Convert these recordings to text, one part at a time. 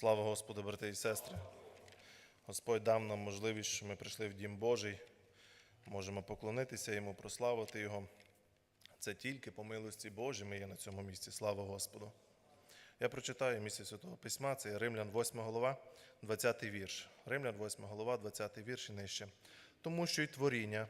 Слава Господу, брати і сестри. Господь дав нам можливість, що ми прийшли в Дім Божий, можемо поклонитися Йому, прославити Його. Це тільки по милості Божій ми є на цьому місці. Слава Господу. Я прочитаю місце Святого Письма, це Римлян 8 голова, 20 вірш. Римлян 8 голова, 20 вірш і нижче. Тому що й творіння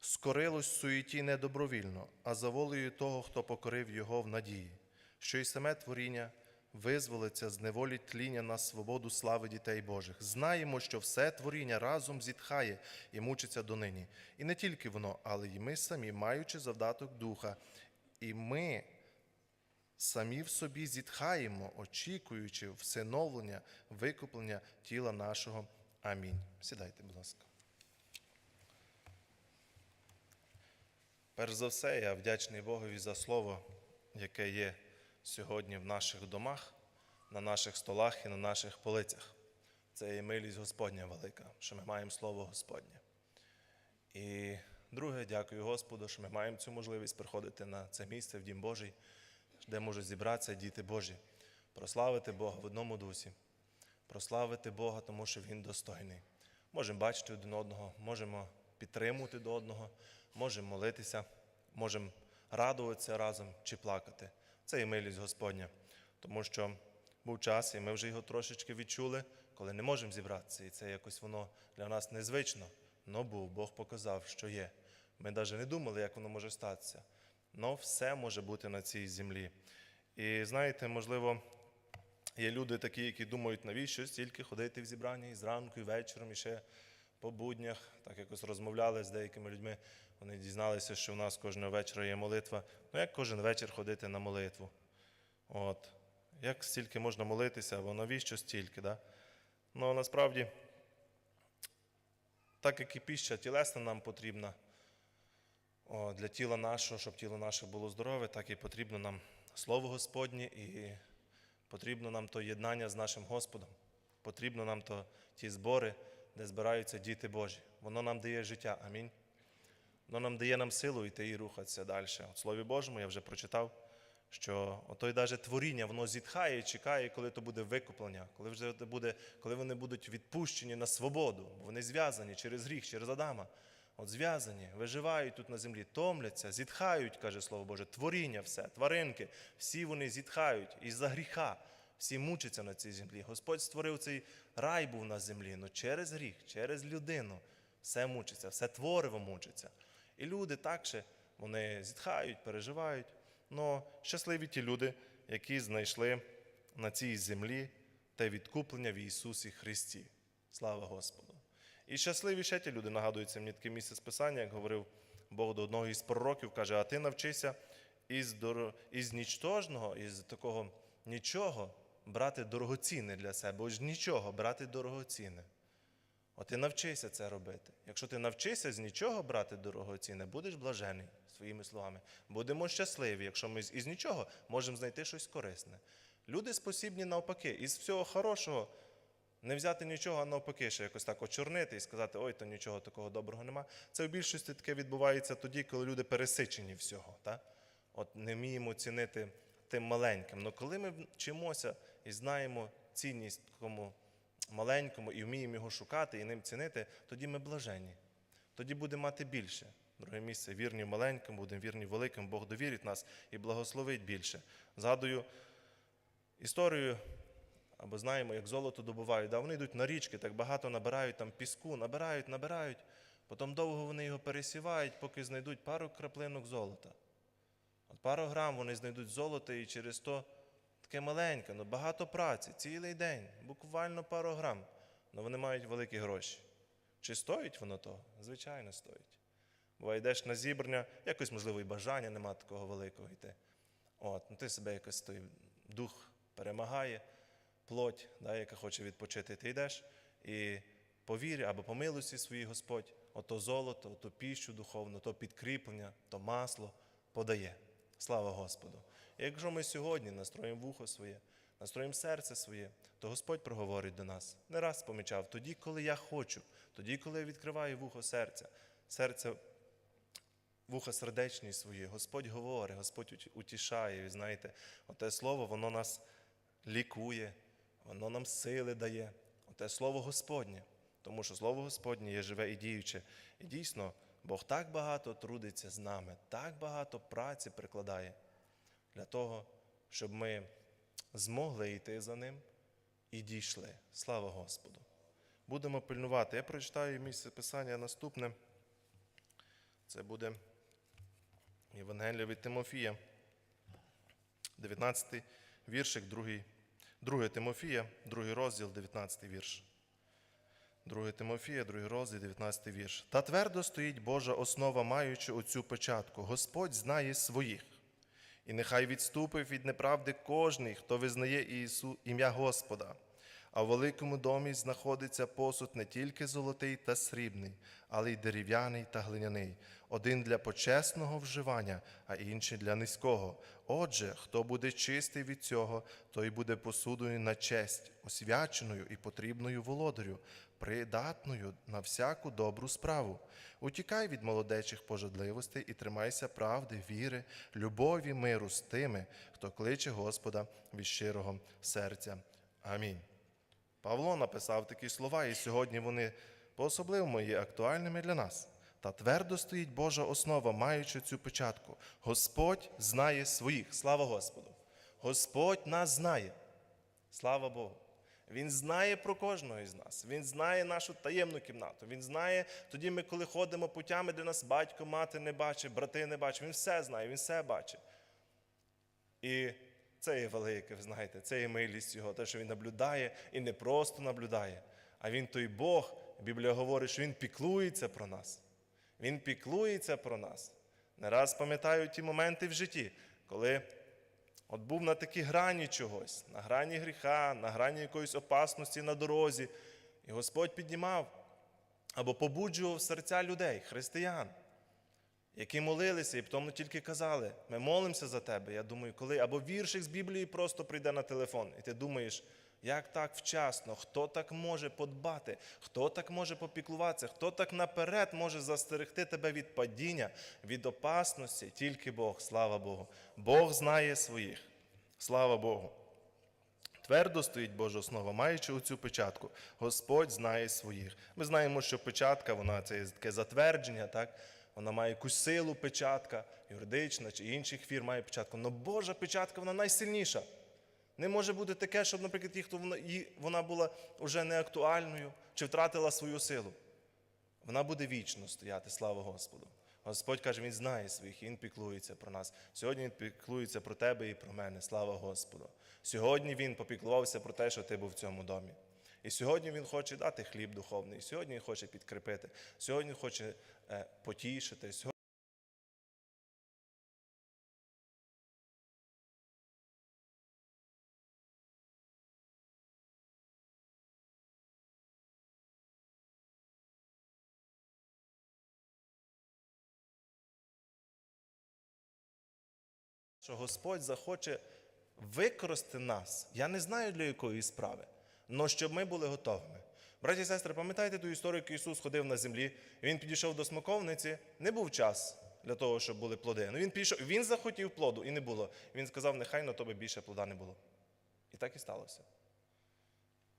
скорилось в суєті не добровільно, а за волею того, хто покорив його в надії, що й саме творіння визволиться з неволі тління на свободу слави дітей Божих. Знаємо, що все творіння разом зітхає і мучиться донині. І не тільки воно, але й ми самі, маючи завдаток духа, і ми самі в собі зітхаємо, очікуючи всиновлення, викуплення тіла нашого. Амінь. Сідайте, будь ласка. Перш за все, я вдячний Богові за слово, яке є сьогодні в наших домах, на наших столах і на наших полицях. Це є милість Господня велика, що ми маємо Слово Господнє. І друге, дякую Господу, що ми маємо цю можливість приходити на це місце в Дім Божий, де можуть зібратися діти Божі, прославити Бога в одному дусі, прославити Бога, тому що Він достойний. Можемо бачити один одного, можемо підтримувати до одного, можемо молитися, можемо радуватися разом чи плакати. Це і милість Господня, тому що був час, і ми вже його трошечки відчули, коли не можемо зібратися. І це якось воно для нас незвично. Но був, Бог показав, що є. Ми навіть не думали, як воно може статися. Но все може бути на цій землі. І знаєте, можливо, Є люди такі, які думають, навіщо стільки ходити в зібрання і зранку, і вечором, і ще по буднях. Так якось розмовляли з деякими людьми. Вони дізналися, що в нас кожного вечора є молитва. Ну як кожен вечір ходити на молитву? От. Як стільки можна молитися, або навіщо стільки? Да? Ну насправді, так як і піща тілесна нам потрібна о, для тіла нашого, щоб тіло наше було здорове, так і потрібно нам Слово Господнє і Потрібно нам то єднання з нашим Господом. Потрібно нам то ті збори, де збираються діти Божі. Воно нам дає життя. Амінь. Воно нам дає нам силу йти і рухатися далі. От Слові Божому я вже прочитав, що отой даже творіння, воно зітхає і чекає, коли то буде викуплення, коли вже буде, коли вони будуть відпущені на свободу, бо вони зв'язані через гріх, через Адама. От зв'язані, виживають тут на землі, томляться, зітхають, каже Слово Боже, творіння все, тваринки, всі вони зітхають із-за гріха, всі мучаться на цій землі. Господь створив цей рай був на землі, але через гріх, через людину все мучиться, все твориво мучиться. І люди также вони зітхають, переживають. Но щасливі ті люди, які знайшли на цій землі те відкуплення в Ісусі Христі. Слава Господу! І щасливі ще ті люди нагадуються мені таке місце списання, як говорив Бог до одного із пророків, каже: а ти навчися із, дор... із нічтожного, із такого нічого брати дорогоцінне для себе, ось нічого брати дорогоцінне. От ти навчися це робити. Якщо ти навчишся з нічого брати дорогоцінне, будеш блажений своїми словами. Будемо щасливі, якщо ми із нічого можемо знайти щось корисне. Люди спосібні навпаки, із всього хорошого не взяти нічого, а навпаки, ще якось так очорнити і сказати, ой, то нічого такого доброго нема. Це в більшості таке відбувається тоді, коли люди пересичені всього. Так? От не вміємо цінити тим маленьким. Але коли ми вчимося і знаємо цінність такому маленькому і вміємо його шукати і ним цінити, тоді ми блаженні. Тоді будемо мати більше. Друге місце вірні маленькому, будемо вірні в великому, Бог довірить нас і благословить більше. Згадую історію або знаємо, як золото добувають. Да, Вони йдуть на річки, так багато набирають там піску, набирають, набирають. Потім довго вони його пересівають, поки знайдуть пару краплинок золота. От пару грам вони знайдуть золото і через то таке маленьке, ну багато праці, цілий день, буквально пару грам. але вони мають великі гроші. Чи стоїть воно того? Звичайно, стоїть. Бо йдеш на зібрання, якось, можливо, і бажання нема такого великого йти. От, ну ти себе якось той дух перемагає плоть, да, яка хоче відпочити, ти йдеш і по вірі або по своїй Господь, ото золото, ото піщу духовну, то підкріплення, то масло подає. Слава Господу! Якщо ми сьогодні настроїмо вухо своє, настроїмо серце своє, то Господь проговорить до нас. Не раз помічав, тоді, коли я хочу, тоді, коли я відкриваю вухо серця, серце. Вуха сердечні свої, Господь говорить, Господь утішає. І знаєте, оте слово, воно нас лікує, воно нам сили дає. Оте слово Господнє. Тому що слово Господнє є живе і діюче. І дійсно, Бог так багато трудиться з нами, так багато праці прикладає для того, щоб ми змогли йти за ним і дійшли. Слава Господу! Будемо пильнувати. Я прочитаю місце писання наступне. Це буде Євангелія від Тимофія, 19 віршик, 2, 2 Тимофія, 2 розділ, 19 вірш. 2 Тимофія, 2 розділ, 19 вірш. Та твердо стоїть Божа основа, маючи оцю печатку. Господь знає своїх. І нехай відступив від неправди кожний, хто визнає Ісу ім'я Господа. А в великому домі знаходиться посуд не тільки золотий та срібний, але й дерев'яний та глиняний, один для почесного вживання, а інший для низького. Отже, хто буде чистий від цього, той буде посудою на честь, освяченою і потрібною володарю, придатною на всяку добру справу. Утікай від молодечих пожадливостей і тримайся правди, віри, любові, миру з тими, хто кличе Господа від щирого серця. Амінь. Павло написав такі слова, і сьогодні вони по-особливому є актуальними для нас. Та твердо стоїть Божа основа, маючи цю печатку. Господь знає своїх. Слава Господу! Господь нас знає. Слава Богу. Він знає про кожного із нас. Він знає нашу таємну кімнату. Він знає тоді, ми, коли ходимо путями, де нас батько, мати не бачить, брати не бачать. Він все знає, він все бачить. І це є велике, ви знаєте, це є милість його, те, що він наблюдає і не просто наблюдає, а він той Бог, Біблія говорить, що він піклується про нас. Він піклується про нас. Не раз пам'ятаю ті моменти в житті, коли от був на такій грані чогось, на грані гріха, на грані якоїсь опасності на дорозі, і Господь піднімав або побуджував серця людей, християн які молилися і потім тільки казали, ми молимося за тебе. Я думаю, коли або віршик з Біблії просто прийде на телефон, і ти думаєш, як так вчасно, хто так може подбати, хто так може попіклуватися, хто так наперед може застерегти тебе від падіння, від опасності, тільки Бог, слава Богу. Бог знає своїх. Слава Богу. Твердо стоїть Божа основа, маючи оцю печатку. Господь знає своїх. Ми знаємо, що печатка, вона це таке затвердження, так? Вона має якусь силу печатка, юридична чи інших фір має печатку. Але Божа печатка вона найсильніша. Не може бути таке, щоб, наприклад, ті, хто вона, була вже не актуальною чи втратила свою силу. Вона буде вічно стояти, слава Господу. Господь каже, Він знає своїх, Він піклується про нас. Сьогодні Він піклується про тебе і про мене, слава Господу. Сьогодні Він попіклувався про те, що ти був в цьому домі. І сьогодні Він хоче дати хліб духовний, сьогодні Він хоче підкріпити, сьогодні Він хоче е, потішити. Що Господь захоче використати нас. Я не знаю для якої справи, але щоб ми були готовими. Браті і сестри, пам'ятаєте ту історію, як Ісус ходив на землі, Він підійшов до смоковниці, не був час для того, щоб були плоди. Ну він підійшов, він захотів плоду і не було. Він сказав, нехай на тобі більше плода не було. І так і сталося.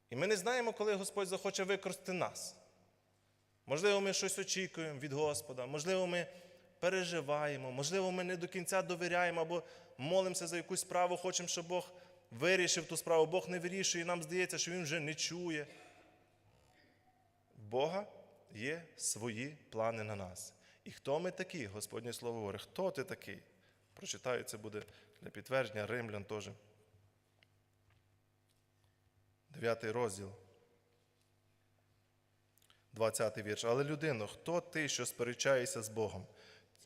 І ми не знаємо, коли Господь захоче використати нас. Можливо, ми щось очікуємо від Господа, можливо, ми переживаємо, можливо, ми не до кінця довіряємо або молимося за якусь справу, хочемо, щоб Бог вирішив ту справу. Бог не вирішує, і нам здається, що Він вже не чує. Бога є свої плани на нас. І хто ми такі? Господнє Слово говорить, хто ти такий? Прочитаю, це буде для підтвердження римлян теж. Дев'ятий розділ. 20 вірш. Але людино, хто ти, що сперечаєшся з Богом?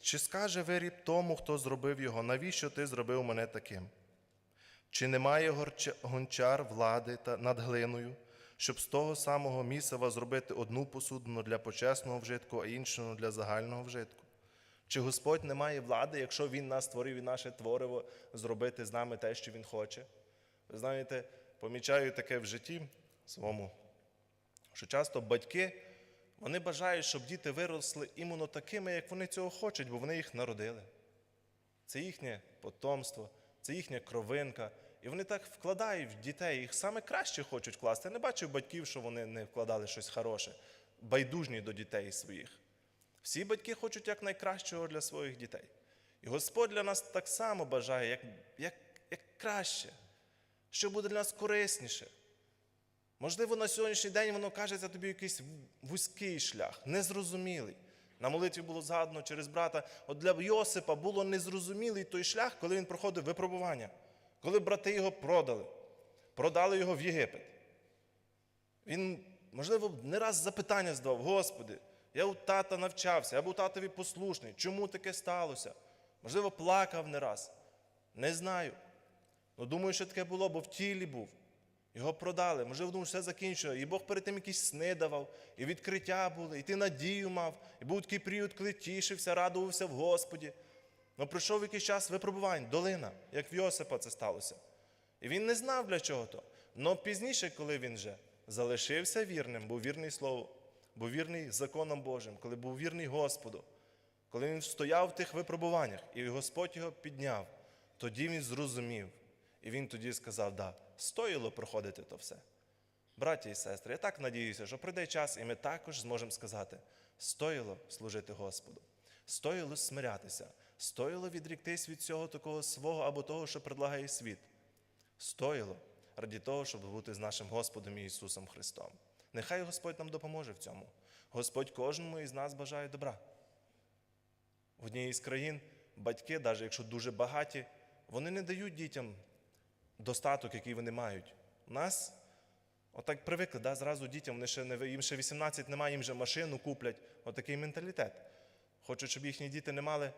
Чи скаже виріб тому, хто зробив його, навіщо ти зробив мене таким? Чи немає гончар влади та над глиною, щоб з того самого місива зробити одну посудину для почесного вжитку, а іншу для загального вжитку? Чи Господь не має влади, якщо Він нас створив і наше твориво, зробити з нами те, що Він хоче? Ви знаєте, помічаю таке в житті своєму, що часто батьки вони бажають, щоб діти виросли іменно такими, як вони цього хочуть, бо вони їх народили. Це їхнє потомство, це їхня кровинка. І вони так вкладають в дітей, їх саме краще хочуть вкласти. Я не бачив батьків, що вони не вкладали щось хороше, байдужні до дітей своїх. Всі батьки хочуть як найкращого для своїх дітей. І Господь для нас так само бажає, як, як, як краще, що буде для нас корисніше. Можливо, на сьогоднішній день воно кажеться тобі якийсь вузький шлях, незрозумілий. На молитві було згадано через брата. От для Йосипа було незрозумілий той шлях, коли він проходив випробування, коли брати його продали, продали його в Єгипет. Він, можливо, не раз запитання задав: Господи, я у тата навчався, я був татові послушний. Чому таке сталося? Можливо, плакав не раз. Не знаю. Ну, думаю, що таке було, бо в тілі був. Його продали. Можливо, думаю, що все закінчено. І Бог перед тим якісь сни давав, і відкриття були, і ти надію мав. І був такий період, коли тішився, радувався в Господі. Ну, пройшов якийсь час випробувань, долина, як в Йосипа це сталося. І він не знав, для чого то. Но пізніше, коли він вже залишився вірним, був вірний Слову, був вірний законом Божим, коли був вірний Господу, коли він стояв в тих випробуваннях, і Господь його підняв, тоді він зрозумів. І він тоді сказав: да, стоїло проходити то все. Браті і сестри, я так надіюся, що прийде час, і ми також зможемо сказати: стоїло служити Господу, стоїло смирятися, стоїло відріктись від цього такого свого або того, що предлагає світ. Стоїло раді того, щоб бути з нашим Господом Ісусом Христом. Нехай Господь нам допоможе в цьому. Господь кожному із нас бажає добра. В одній із країн батьки, навіть якщо дуже багаті, вони не дають дітям достаток, який вони мають. У нас отак привикли, да, зразу дітям, вони ще не, їм ще 18 немає, їм вже машину куплять. Отакий менталітет. Хочуть, щоб їхні діти не мали,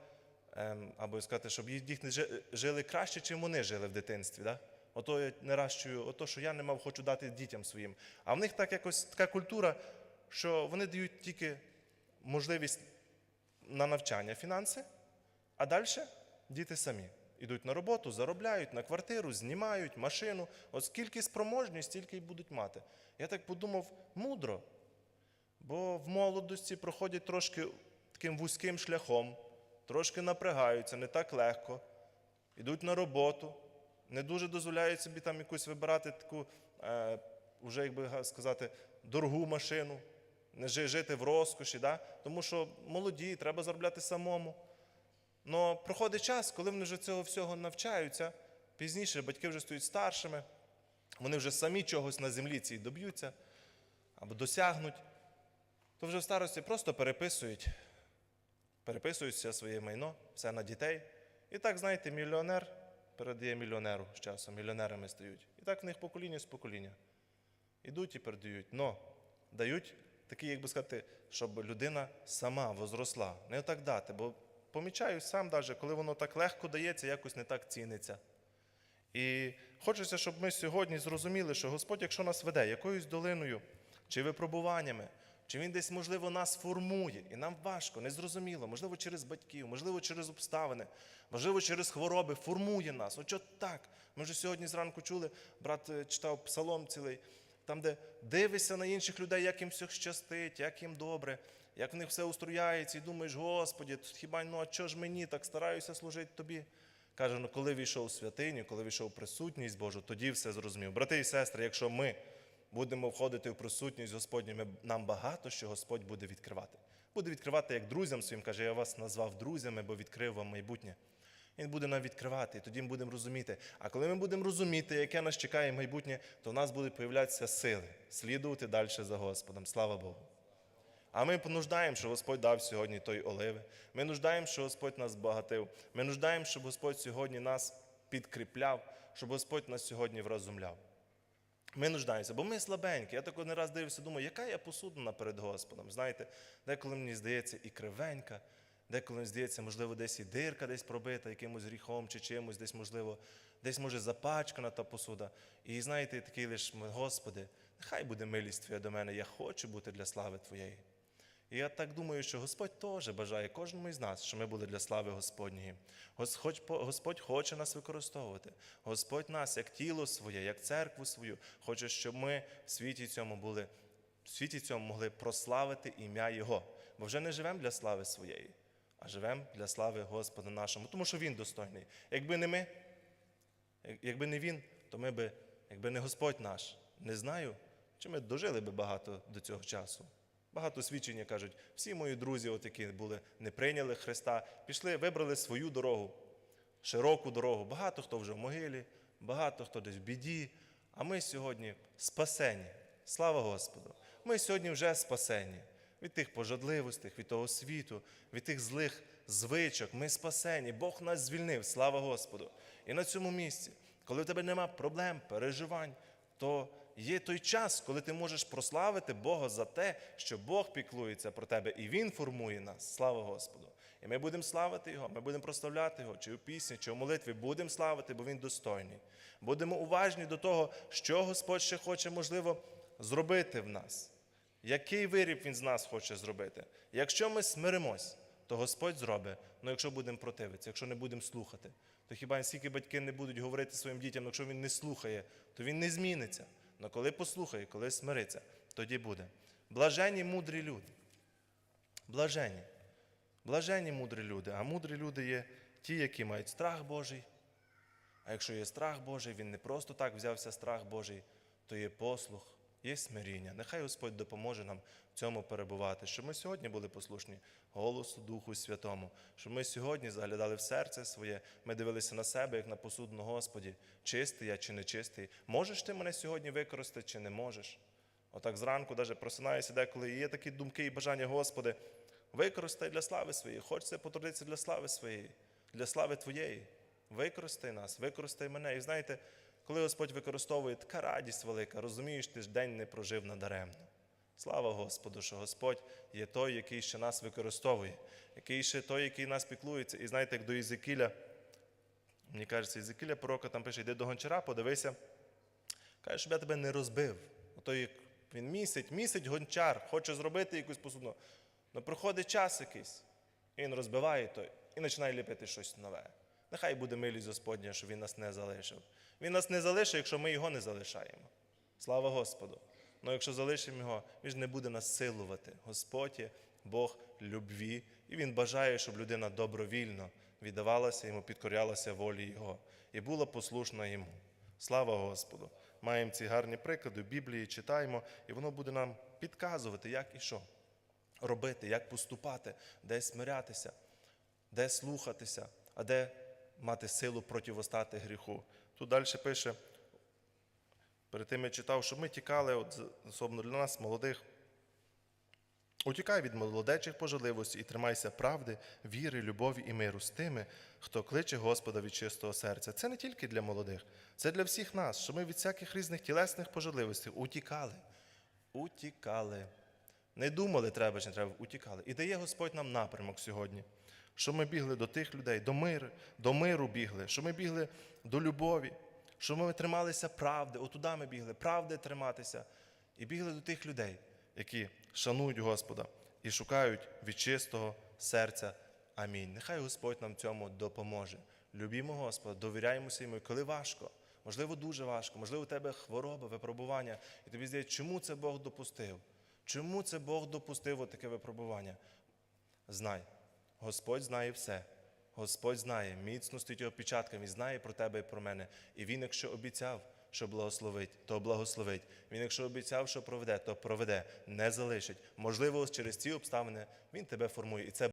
ем, або сказати, щоб їх діти жили краще, чим вони жили в дитинстві. Да? Ото я не раз чую, ото, що я не мав, хочу дати дітям своїм. А в них так якось така культура, що вони дають тільки можливість на навчання фінанси, а далі діти самі. Йдуть на роботу, заробляють на квартиру, знімають машину. От скільки спроможні, стільки й будуть мати. Я так подумав, мудро. Бо в молодості проходять трошки таким вузьким шляхом, трошки напрягаються, не так легко, йдуть на роботу, не дуже дозволяють собі там якусь вибирати таку, е, вже, як би сказати, дорогу машину, не жити в розкоші, да? тому що молоді, треба заробляти самому. Но проходить час, коли вони вже цього всього навчаються, пізніше батьки вже стають старшими, вони вже самі чогось на землі цій доб'ються або досягнуть, то вже в старості просто переписують, переписують все своє майно, все на дітей. І так, знаєте, мільйонер передає мільйонеру з часом, мільйонерами стають. І так в них покоління з покоління. Ідуть і передають. Но дають такий, як би сказати, щоб людина сама возросла. Не отак дати, бо помічаю сам, даже, коли воно так легко дається, якось не так ціниться. І хочеться, щоб ми сьогодні зрозуміли, що Господь, якщо нас веде якоюсь долиною чи випробуваннями, чи Він десь, можливо, нас формує, і нам важко, незрозуміло, можливо, через батьків, можливо, через обставини, можливо, через хвороби, формує нас. От так. Ми вже сьогодні зранку чули, брат е, читав псалом цілий, там, де дивишся на інших людей, як їм все щастить, як їм добре, як в них все устрояється, і думаєш, Господі, хіба ну а чого ж мені так стараюся служити тобі? Каже, ну коли війшов у святиню, коли війшов у присутність Божу, тоді все зрозумів. Брати і сестри, якщо ми будемо входити в присутність Господню, нам багато що Господь буде відкривати. Буде відкривати як друзям своїм, каже, я вас назвав друзями, бо відкрив вам майбутнє. Він буде нам відкривати, і тоді ми будемо розуміти. А коли ми будемо розуміти, яке нас чекає майбутнє, то в нас будуть появлятися сили слідувати далі за Господом. Слава Богу. А ми понуждаємо, що Господь дав сьогодні той оливи. Ми нуждаємо, що Господь нас збагатив. Ми нуждаємо, щоб Господь сьогодні нас підкріпляв, щоб Господь нас сьогодні вразумляв. Ми нуждаємося, бо ми слабенькі. Я так один раз дивився, думаю, яка я посудна перед Господом. Знаєте, деколи мені здається і кривенька, деколи здається, можливо, десь і дирка десь пробита якимось гріхом чи чимось, десь, можливо, десь може запачкана та посуда. І знаєте, такий лиш, Господи, нехай буде милість Твоя до мене, я хочу бути для слави Твоєї. І я так думаю, що Господь теж бажає кожному із нас, що ми були для слави Господньої. Господь хоче нас використовувати. Господь нас, як тіло своє, як церкву свою, хоче, щоб ми в світі цьому були, в світі цьому могли прославити ім'я Його. Бо вже не живемо для слави своєї, а живемо для слави Господа нашого, тому що Він достойний. Якби не ми, Якби не він, то ми би, якби не Господь наш, не знаю, чи ми дожили би багато до цього часу. Багато свідчення кажуть, всі мої друзі, от які були, не прийняли Христа, пішли, вибрали свою дорогу, широку дорогу. Багато хто вже в могилі, багато хто десь в біді. А ми сьогодні спасені. Слава Господу! Ми сьогодні вже спасені від тих пожадливостей, від того світу, від тих злих звичок. Ми спасені. Бог нас звільнив. Слава Господу! І на цьому місці, коли в тебе нема проблем, переживань, то є той час, коли ти можеш прославити Бога за те, що Бог піклується про тебе і Він формує нас. Слава Господу! І ми будемо славити Його, ми будемо прославляти Його, чи у пісні, чи у молитві, будемо славити, бо Він достойний. Будемо уважні до того, що Господь ще хоче, можливо, зробити в нас. Який виріб Він з нас хоче зробити? Якщо ми смиримось, то Господь зробить. Ну якщо будемо противитися, якщо не будемо слухати, то хіба скільки батьки не будуть говорити своїм дітям, якщо він не слухає, то він не зміниться. Але коли послухає, коли смириться, тоді буде. Блаженні мудрі люди. Блаженні. Блаженні мудрі люди. А мудрі люди є ті, які мають страх Божий. А якщо є страх Божий, він не просто так взявся страх Божий, то є послух, є смиріння. Нехай Господь допоможе нам в цьому перебувати, щоб ми сьогодні були послушні голосу Духу Святому, щоб ми сьогодні заглядали в серце своє, ми дивилися на себе, як на посуд на Господі, чистий я чи не чистий. Можеш ти мене сьогодні використати чи не можеш? Отак зранку навіть просинаюся деколи, і є такі думки і бажання, Господи, використай для слави своєї. Хочеться потрудитися для слави своєї, для слави Твоєї. Використай нас, використай мене. І знаєте, коли Господь використовує така радість велика, розумієш, ти ж день не прожив надаремно. Слава Господу, що Господь є той, який ще нас використовує, який ще той, який нас піклується. І знаєте, як до Ізекіля, мені кажеться, Ізекіля пророка там пише, йди до гончара, подивися, каже, щоб я тебе не розбив. Ото як він місить, місить гончар, хоче зробити якусь посудну. Ну проходить час якийсь, і він розбиває той і починає ліпити щось нове. Нехай буде милість Господня, що Він нас не залишив. Він нас не залишить, якщо ми його не залишаємо. Слава Господу. Ну якщо залишимо його, він ж не буде нас силувати. Господь є Бог любві, і Він бажає, щоб людина добровільно віддавалася йому, підкорялася волі Його і була послушна йому. Слава Господу! Маємо ці гарні приклади Біблії, читаємо, і воно буде нам підказувати, як і що робити, як поступати, де смирятися, де слухатися, а де мати силу противостати гріху. Тут далі пише, перед тим я читав, щоб ми тікали, от, особливо для нас, молодих, Утікай від молодечих пожадливостей і тримайся правди, віри, любові і миру з тими, хто кличе Господа від чистого серця. Це не тільки для молодих, це для всіх нас, щоб ми від всяких різних тілесних пожадливостей утікали. Утікали. Не думали, треба чи не треба, утікали. І дає Господь нам напрямок сьогодні, щоб ми бігли до тих людей, до миру, до миру бігли, щоб ми бігли до любові, щоб ми трималися правди. Отуда ми бігли, правди триматися. І бігли до тих людей, які шанують Господа і шукають від чистого серця. Амінь. Нехай Господь нам цьому допоможе. Любімо Господа, довіряємося йому, І коли важко. Можливо, дуже важко, можливо, у тебе хвороба, випробування, і тобі здається, чому це Бог допустив? Чому це Бог допустив таке випробування? Знай, Господь знає все. Господь знає, міцно стоїть його печатка, знає про тебе і про мене. І Він, якщо обіцяв, що благословить, то благословить. Він, якщо обіцяв, що проведе, то проведе, не залишить. Можливо, через ці обставини Він тебе формує. І це